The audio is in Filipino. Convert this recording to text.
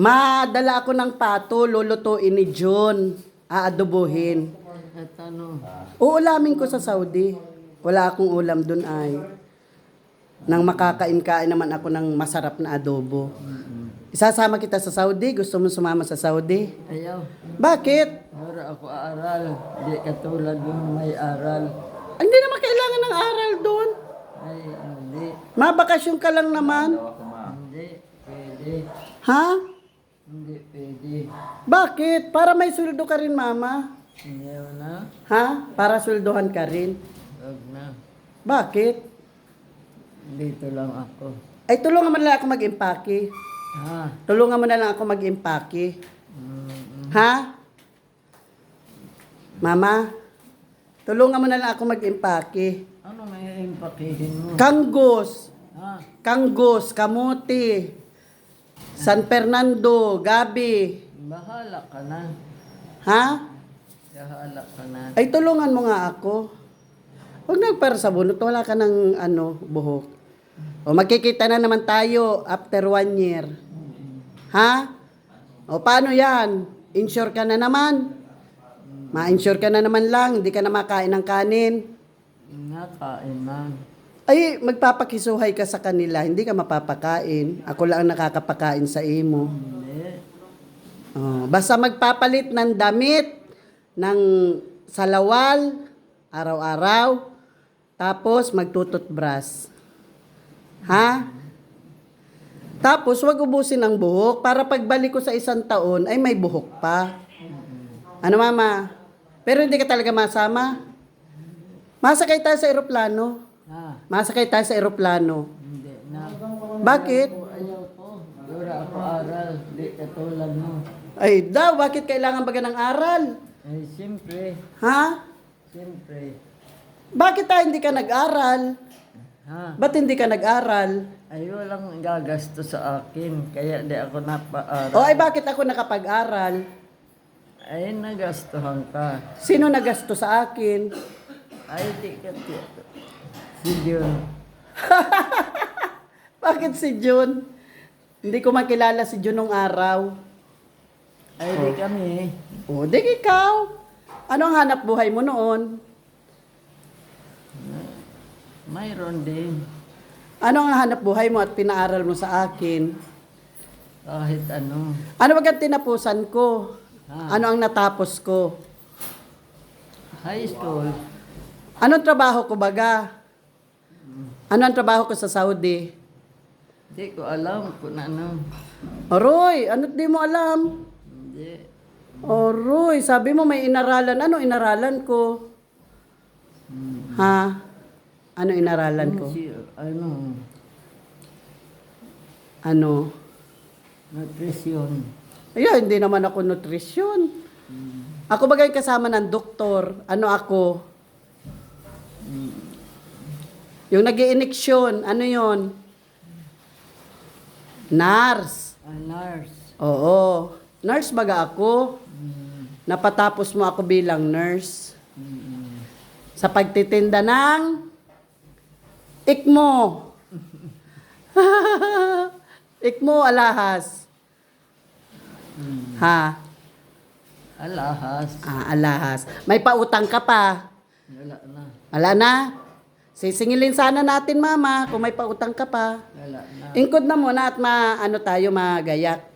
Madala ako ng pato, lulutuin ni John. Aadobohin. At ano, Uulamin ko sa Saudi. Wala akong ulam dun ay. Nang makakain-kain naman ako ng masarap na adobo. Isasama kita sa Saudi? Gusto mo sumama sa Saudi? ayaw. Bakit? Wala ako aral. Di katulad yung may aral. Ay, Hindi naman kailangan ng aral doon. Ay, hindi. Mabakasyon ka lang naman. Hindi. Pwede. Ha? Hindi pwede. Bakit? Para may sweldo ka rin, mama. Ayaw na. Ha? Para sweldohan ka rin. Huwag na. Bakit? Dito lang ako. Ay, tulungan mo na lang ako mag-impake. Ha? Tulungan mo na lang ako mag-impake. Mm, Ha? Mama, tulungan mo na lang ako mag-impake. ano may impakihin mo? Kanggos, Ha? Kanggos, Kamuti, San Fernando, Gabi. Bahala ka na. Ha? Bahala ka na. Ay, tulungan mo nga ako. Huwag na para sa bunot, wala ka ng ano, buhok. O magkikita na naman tayo after one year. Ha? O paano yan? Insure ka na naman. Ma-insure ka na naman lang, hindi ka na makain ng kanin. Nakain man. Ay, magpapakisuhay ka sa kanila, hindi ka mapapakain. Ako lang ang nakakapakain sa imo. Oh, basta magpapalit ng damit, ng salawal, araw-araw, tapos magtututbras. Ha? Tapos, wag ubusin ang buhok para pagbalik ko sa isang taon, ay may buhok pa. Ano mama? Pero hindi ka talaga masama? Masakay tayo sa eroplano. Ha? Masakay tayo sa eroplano. Hindi na. Bakit? Ayaw ko. Wala ako aral. Di katulad mo. Ay, daw, bakit kailangan baga ng aral? Eh, siyempre. Ha? Siyempre. Bakit tayo hindi ka nag-aral? Ha? Ba't hindi ka nag-aral? Ay, walang gagasto sa akin. Kaya di ako napaaral. O ay bakit ako nakapag-aral? Ay, nagastuhan ka. Sino nagasto sa akin? Ay, di ka Si Jun. Bakit si Jun? Hindi ko makilala si Jun nung araw. Ay, di kami. O, di ikaw. Ano ang hanap buhay mo noon? Mayroon din. Ano ang hanap buhay mo at pinaaral mo sa akin? Kahit ano. Ano ba ang tinapusan ko? Ah. Ano ang natapos ko? High school. Anong trabaho ko baga? Ano ang trabaho ko sa Saudi? Di ko alam kung ano. Oroy, ano di mo alam? Hindi. Oroy, sabi mo may inaralan. Ano inaralan ko? Ha? Ano inaralan ko? Si, ano, Ano? nutrition. Ayun, hindi naman ako nutrisyon. Ako bagay kasama ng doktor. Ano ako? Yung nag iiniksyon ano yon? Nurse. A nurse. Oo. Nurse baga ako. Napatapos mo ako bilang nurse. Sa pagtitinda ng ikmo. ikmo alahas. Ha? Alahas. Ah, alahas. May pautang ka pa. Wala na. Wala na. Sisingilin sana natin, mama, kung may pautang ka pa. Wala na. Ingkod na muna at ma, ano tayo, magayak.